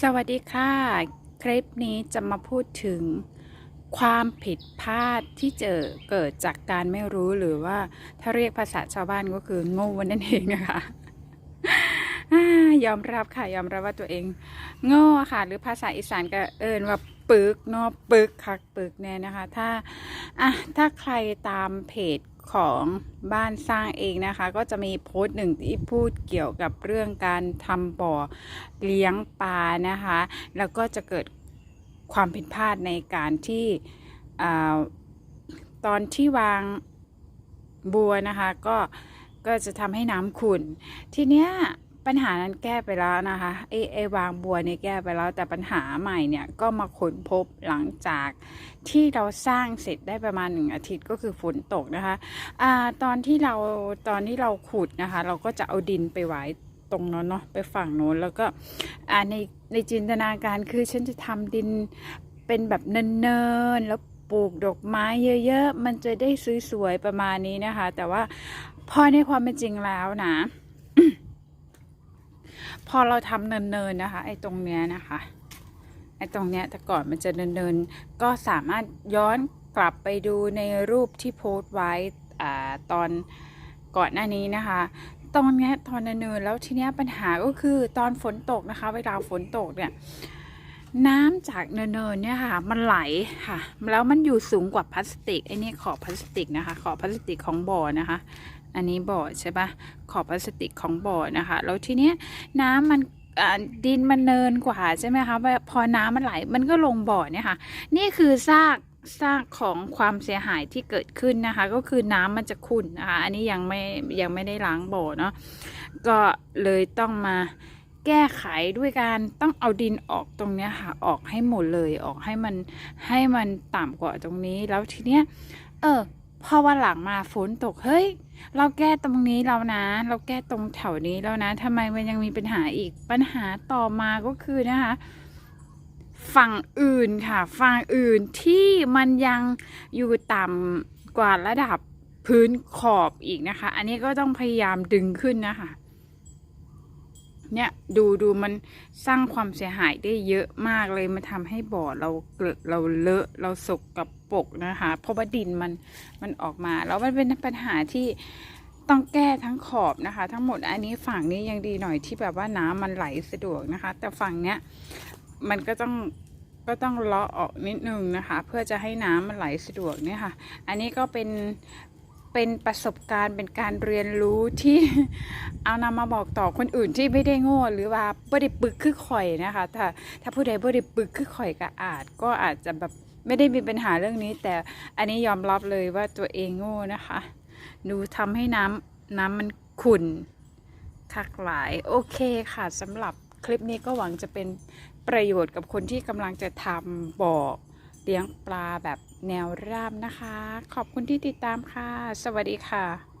สวัสดีค่ะ คลิปนี้จะมาพูดถึงความผิดพลาดที่เจอเกิดจากการไม่รู้หรือว่าถ้าเรียกภาษาชาวบ้านก็คือโง่นั่นเองนะคะยอมรับค่ะยอมรับว่าตัวเองโง่ค่ะ หรือภาษาอีสานก็เอินว่าปึกเนาะปึกคักปึกเนี่ยนะคะ ถ้าอะถ้าใครตามเพจ ของบ้านสร้างเองนะคะ ก็จะมีโพสต์หนึ่งที่พูดเกี่ยวกับเรื่องการทำบ่อเลี้ยงปลานะคะ แล้วก็จะเกิดความผิดพลาดในการที่อ่าตอนที่วางบัวนะคะ ก็ก็จะทำให้น้ำขุ่นทีเนี้ย ปัญหานั้นแก้ไปแล้วนะคะไอ้ไอ้วางบัวเนี่ยแก้ไปแล้วแต่ปัญหาใหม่เนี่ยก็มาค้นพบหลังจากที่เราสร้างเสร็จได้ประมาณหนึ่งอาทิตย์ก็คือฝนตกนะคะอ่าตอนที่เราตอนที่เราขุดนะคะ เราก็จะเอาดินไปไว้ตรงนั้นเนาะไปฝั่งโน้นแล้วก็อ่าในในจินตนาการคือฉันจะทำดินเป็นแบบเนินๆแล้วปลูกดอกไม้เยอะ ๆ มันจะได้สวยๆประมาณนี้นะคะ แต่ว่าพอในความเป็นจริงแล้วนะ พอเราทำเนินๆนะคะ ไอ้ตรงเนี้ยนะคะ ไอ้ตรงเนี้ยแต่ก่อนมันจะเนินๆก็สามารถย้อนกลับไปดูในรูปที่โพสต์ไว้ตอนก่อนหน้านี้นะคะ ตอนเนี้ยตอนเนินๆแล้วทีเนี้ยปัญหาก็คือตอนฝนตกนะคะ เวลาฝนตกเนี่ยน้ำจากเนินๆเนี่ยค่ะ มันไหลค่ะ แล้วมันอยู่สูงกว่าพลาสติกไอ้นี่ขอบพลาสติกนะคะ ขอบพลาสติกของบ่อนะคะ อันนี้บ่อใช่ปะขอบพลาสติกของบ่อนะคะ แล้วทีเนี้ยน้ำมันดินมันเนินกว่าใช่ไหมคะพอน้ำมันไหลมันก็ลงบ่อเนี่ยค่ะ นี่คือซากซากของความเสียหายที่เกิดขึ้นนะคะ ก็คือน้ำมันจะขุ่นนะคะอันนี้ยังไม่ยังไม่ได้ล้างบ่อเนาะก็เลยต้องมาแก้ไขด้วยการต้องเอาดินออกตรงเนี้ยค่ะ ออกให้หมดเลยออกให้มันให้มันต่ำกว่าตรงนี้แล้วทีเนี้ยเออ พอวันหลังมาฝนตกเฮ้ย เราแก้ตรงนี้แล้วนะ เราแก้ตรงแถวนี้แล้วนะทำไมมันยังมีปัญหาอีกปัญหาต่อมาก็คือนะคะฝั่งอื่นค่ะ ฝั่งอื่นที่มันยังอยู่ต่ำกว่าระดับพื้นขอบอีกนะคะ อันนี้ก็ต้องพยายามดึงขึ้นนะคะ เนี่ยดูดูมันสร้างความเสียหายได้เยอะมากเลยมันทำให้บ่อเราเกลอเราเลอะเราสกกับปกนะคะเพราะว่าดินมันมันออกมา แล้วมันเป็นปัญหาที่ต้องแก้ทั้งขอบนะคะ ทั้งหมดอันนี้ฝั่งนี้ยังดีหน่อยที่แบบว่าน้ำมันไหลสะดวกนะคะ แต่ฝั่งเนี้ยมันก็ต้องก็ต้องเลาะออกนิดนึงนะคะ เพื่อจะให้น้ำมันไหลสะดวกเนี่ยค่ะ อันนี้ก็เป็น เป็นประสบการณ์เป็นการเรียนรู้ที่เอานำมาบอกต่อคนอื่นที่ไม่ได้โง่หรือว่าบ่ได้ปึกคือข่อยนะคะ ถ้าถ้าผู้ใดบ่ได้ปึกคือข่อยก็อาจ ก็อาจจะแบบไม่ได้มีปัญหาเรื่องนี้ แต่อันนี้ยอมรับเลยว่าตัวเองโง่นะคะ ดูทำให้น้ำน้ำมันขุ่นคักหลายโอเคค่ะสำหรับคลิปนี้ก็หวังจะเป็นประโยชน์กับคนที่กำลังจะทำบ่อ เลี้ยงปลาแบบแนวราบนะคะ ขอบคุณที่ติดตามค่ะ สวัสดีค่ะ